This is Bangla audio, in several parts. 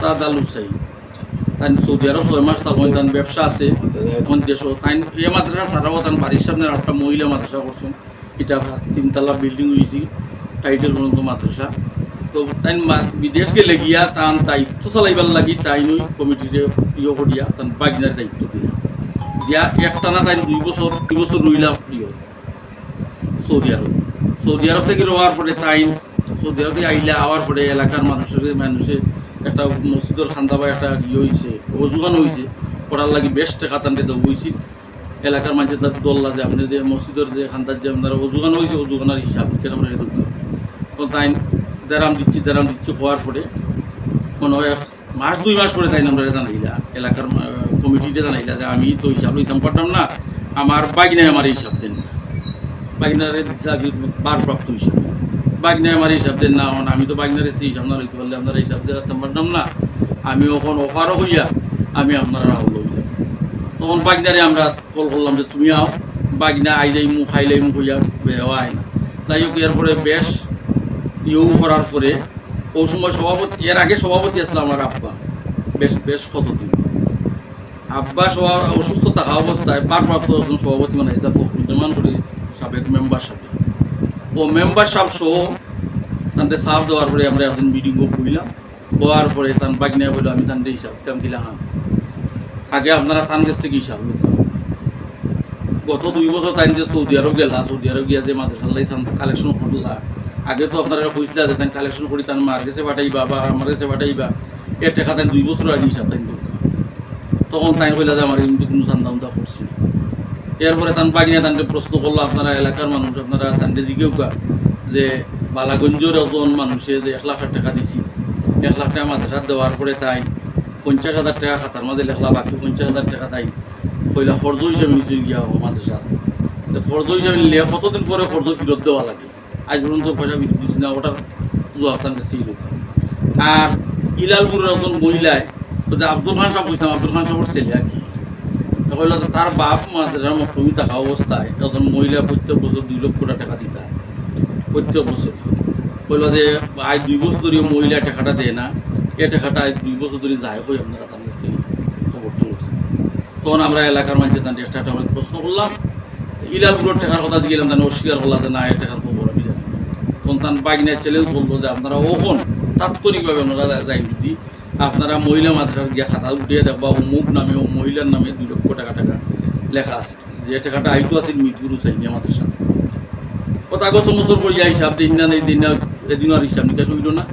সাদ তাই সৌদি আরব ছয় বিদেশ গেলে গিয়া তান দায়িত্ব চালাইবার লাগি তাই নই কমিটিরে ইয়ে করিয়া তান বাগিনার দায়িত্ব দিলা দিয়া একটানা তাই দুই বছর দুই বছর রইলাম ইয়ে সৌদি আরব। সৌদি আরব থেকে রোয়ার পরে তাই সৌদি আরব আইলে আওয়ার পরে এলাকার মানুষের মানুষে একটা মসজিদের খান্দা বা একটা ইয়ে হয়েছে অজুগান হয়েছে পড়ার লাগি বেশ টাকা টানতে তো এলাকার মানুষের তার দল্লা যে আপনি যে মসজিদের যে খান্দার যে আপনার অজুগান হয়েছে অজুগানের হিসাব কেন আমরা তো তাই দেরাম দিচ্ছি দেরাম দিচ্ছি হওয়ার পরে মনে হয় মাস দুই মাস পরে তাই আমরা জানাইলা। এলাকার কমিটিতে জানাইলা যে আমি তো হিসাব লইতাম পারতাম না, আমার বাগিনায় আমার হিসাব দেন। বাগিনারে বারপ্রাপ্ত হিসাবে। বাগনায় আমার হিসাব দেন না এখন আমি তো বাগনারে সেই হিসাব না লইতে পারলে আপনারা হিসাব দিয়ে রাখতে পারতাম না। আমি ওখন অফারও হইয়া, আমি আপনারা রাহুল হইলাম। তখন বাগনারে আমরা কল করলাম যে, তুমি আও, বাগনা আই যাই মু খাইলাই মু হইয়া বেওয়া আয় না। তাই হোক, এরপরে বেশ ইউ করার পরে ও সময় সভাপতি, এর আগে সভাপতি আসলে আমার আব্বা। বেশ বেশ কতদিন। আব্বা সভা অসুস্থ থাকা অবস্থায়, বারপ্রাপ্ত একজন সভাপতি মানে ইসলাম ফখরুজ্জামান করে সাবেক মেম্বার সাবেক ও মেম্বার সাহেব সহ তাদের সাফ দেওয়ার পরে আমরা একদিন মিটিংও করলাম হওয়ার পরে তার বাগিনা বলল আমি তাদের হিসাব তেম দিলাম হ্যাঁ আগে আপনারা তান কাছ থেকে হিসাব নিতাম গত দুই বছর তাই যে সৌদি আরব গেলা, সৌদি আরব গিয়া যে মাদ্রাসাল্লাহ ইসলাম কালেকশন করলা, আগে তো আপনারা কইছিলা যে তাই কালেকশন করি তার মার কাছে পাঠাইবা বা আমার কাছে পাঠাইবা, এর টাকা তাই দুই বছর আগে হিসাব তাই তখন তাই কইলা যে আমার কিন্তু কোনো চান্দা উন্দা করছি এরপরে তান বাগিনা তানকে প্রশ্ন করল, আপনারা এলাকার মানুষ, আপনারা তানকে জিজ্ঞেস করা যে বালাগঞ্জের একজন মানুষে যে এক লাখ টাকা দিছি। এক লাখ টাকা মাদ্রাসা দেওয়ার পরে তাই পঞ্চাশ হাজার টাকা খাতার মাঝে লেখলা, বাকি পঞ্চাশ হাজার টাকা তাই কইলা, খরচ হিসাবে নিচে গিয়া হব মাদ্রাসা খরচ হিসাবে নিলে কতদিন পরে খরচ ফেরত দেওয়া লাগে? আজ পর্যন্ত পয়সা ফেরত দিচ্ছি না, ওটার জবাব তার কাছে ছিল আর ইলালপুরের একজন মহিলায় আব্দুল খান সাহেব কইতাম আব্দুল খান সাহেবের ছেলে আর কি? তো তার বাপ মাদ্রাসার মস্তমি থাকা অবস্থায়, একজন মহিলা প্রত্যেক বছর দুই লক্ষ টাকা দিতা প্রত্যেক বছর কইল যে, আজ দুই বছর ধরে মহিলা টাকাটা দেয় না, এ টাকাটা আজ দুই বছর ধরে যায় হই আপনারা তার কাছ থেকে খবর তুলো তখন আমরা এলাকার মানুষের তাদের একটা একটা প্রশ্ন করলাম। ইলালপুরের টাকার কথা গেলাম তাহলে অস্বীকার করলাম যে না, এ টাকার খবর আমি জানি তখন তার বাগিনার চ্যালেঞ্জ বলব যে, আপনারা ওখন তাৎক্ষণিকভাবে আপনারা যাই যদি আপনারা মহিলা মাত্রার গিয়ে খাতা উঠিয়ে দেখবা, অমুক নামে ও মহিলার নামে দুই লক্ষ টাকা টাকা লেখা আছে। যে টাকাটা আইতো আছে মিরপুর হুসাইনিয়া মাদ্রাসা। কথা বছর বছর করিয়া হিসাব দিন না, এই দিন এদিন আর হিসাব নিকাশ হইল না।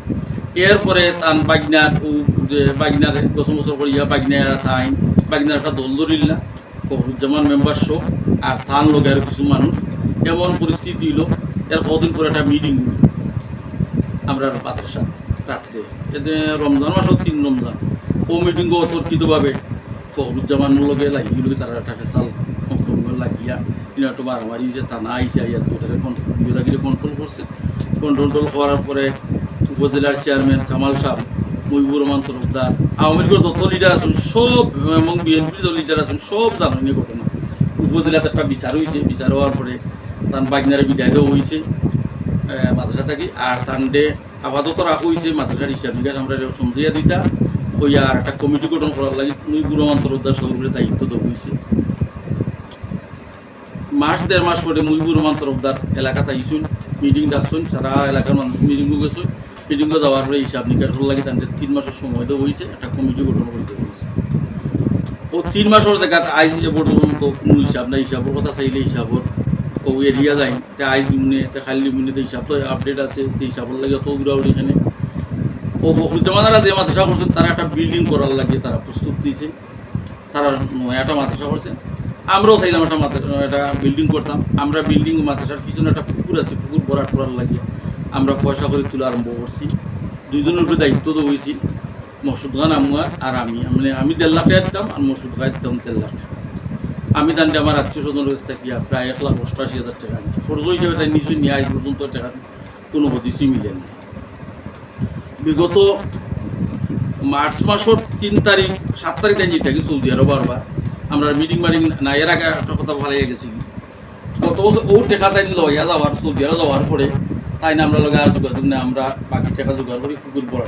এরপরে তান বাগনার ও যে বাগনার বছর বছর করিয়া বাগনার থাইন বাগনার একটা দল ধরিল না ফখরুজ্জামান মেম্বার শো আর থান লোক আর কিছু মানুষ। এমন পরিস্থিতি হইল, এর কদিন পরে একটা মিটিং আমরা মাদ্রাসা। রাত্রে। এতে রমজান মাস তিন রমজান। ও মিটিংও অতর্কিতভাবে। ফখরুজ্জামান লগে লাগিল তারা একটা কন্ট্রোল লাগিয়া। ইনা তো মারামারি যে থানা আইসে আইয়া কন্ট্রোল কন্ট্রোল করছে। কন্ট্রোল করার পরে উপজেলার চেয়ারম্যান কামাল সাহেব মহিবুর রহমান তরফদার, আওয়ামী লীগের যত লিডার আছেন, সব এবং বিএনপির যত লিডার আছেন, সব জানেন ঘটনা। উপজেলাতে একটা বিচার হয়েছে বিচার হওয়ার পরে তার বাগনারে বিদায় হয়েছে মাদ্রাসা থাকি। আর তান্ডে আপাতত রাখা হয়েছে মাদ্রাসার হিসাব নিকাশ আমরা সমঝাইয়া দিতা ওই আর একটা কমিটি গঠন করার লাগে মহিবুর রহমান তরফদার সরকারের দায়িত্ব দেওয়া হয়েছে মাস, দেড় মাস পরে মুজিবুর রহমান তরফদার এলাকাতে আইসুন মিটিং ডাকছুন সারা এলাকার মানুষ মিটিংও গেছুন মিটিংও যাওয়ার পরে হিসাব নিকাশ হল লাগে তাদের তিন মাসের সময় দেওয়া হয়েছে একটা কমিটি গঠন করে দেওয়া হয়েছে ও তিন মাসের জায়গা আইজ এ পর্যন্ত কোনো হিসাব নাই, হিসাবের কথা চাইলে হিসাবর ও এরিয়া যায় তে আইজ দিমনে তে খালি দিমনে তে হিসাব তো আপডেট আছে তে হিসাবর লাগে অত ঘুরাউড়ি এখানে। ও ফখরুজ্জামানারা যে মাদ্রাসা করছেন তারা একটা বিল্ডিং করার লাগে তারা প্রস্তুত দিয়েছে তারা একটা মাদ্রাসা করছে। আমরাও চাইলাম একটা মাদ্রাসা একটা বিল্ডিং করতাম। আমরা বিল্ডিং মাদ্রাসার পিছনে একটা পুকুর আছে পুকুর ভরাট করার লাগে। আমরা পয়সা করে তোলা আরম্ভ করছি। দুজনের উপরে দায়িত্ব তো হয়েছি। মসুদ খান আমুয়া আর আমি। মানে আমি দেড় লাখ টাকা দিতাম আর মসুদ খান দিতাম দেড় লাখ টাকা। আমি তাহলে আমার আত্মীয় স্বজন রয়েছে থাকিয়া প্রায় এক লাখ অষ্টাশি হাজার টাকা আনছি। খরচ হিসেবে তাই নিশ্চয়ই নিয়ে আজ পর্যন্ত টাকা কোনো হদিসই মিলে না। বিগত মার্চ মাসের তিন তারিখ, সাত তারিখ দিন যেতে কি সৌদি আরব বারবার আমরা মিটিং মাটিং না, এর আগে একটা কথা ভালো গেছি গত বছর ও টেকা তাই লইয়া যাওয়ার, সৌদি আরব যাওয়ার পরে তাই না আমরা লগে যোগাযোগ না আমরা বাকি টাকা জোগাড় করি, ফুকুর পড়া